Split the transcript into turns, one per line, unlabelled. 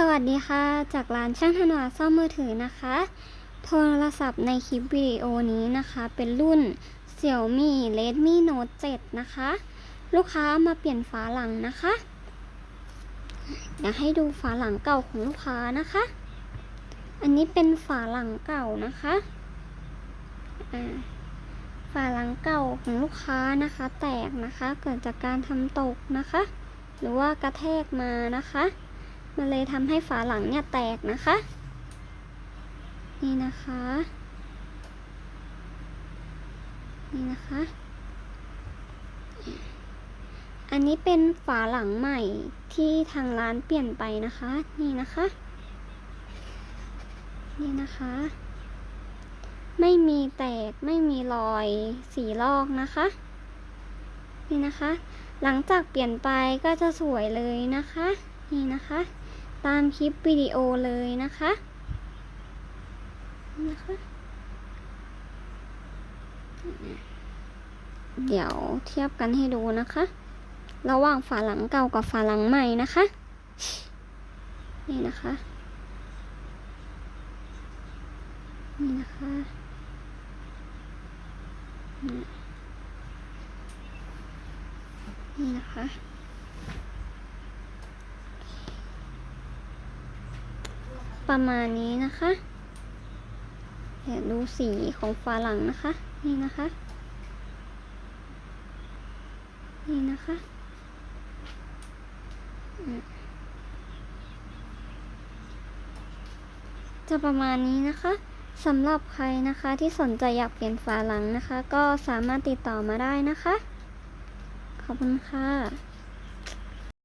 สวัสดีค่ะ จากร้านช่างถนอมซ่อมมือถือนะคะ โทรศัพท์ในคลิปวิดีโอนี้นะคะ เป็นรุ่น Xiaomi Redmi Note 7 นะคะ ลูกค้ามาเปลี่ยนฝาหลังนะคะอยากให้ดูฝาหลังเก่าของลูกค้านะคะ อันนี้เป็นฝาหลังเก่านะคะฝาหลังเก่าของลูกค้านะคะ แตกนะคะ เกิดจากการทำตกนะคะ หรือว่ากระแทกมานะคะ มันเลยทำให้ฝาหลังเนี่ยแตกนะคะ นี่นะคะ นี่นะคะ อันนี้เป็นฝาหลังใหม่ที่ทางร้านเปลี่ยนไปนะคะ นี่นะคะ นี่นะคะ ไม่มีแตกไม่มีรอยสีลอกนะคะ นี่นะคะ หลังจากเปลี่ยนไปก็จะสวยเลยนะคะ นี่นะคะ ตามคลิปวิดีโอเลยนะคะนะคะเดี๋ยวเทียบกันให้ดูนะคะ ระหว่างฝาหลังเก่ากับฝาหลังใหม่นะคะ นี่นะคะ นี่นะคะนี่นะคะ ประมาณนี้นะคะเดี๋ยวดูสีของฝาหลังนะคะ นี่นะคะ นี่นะคะจะประมาณนี้นะคะสำหรับใครนะคะที่สนใจอยากเปลี่ยนฝาหลังนะคะ ก็สามารถติดต่อมาได้นะคะ ขอบคุณค่ะ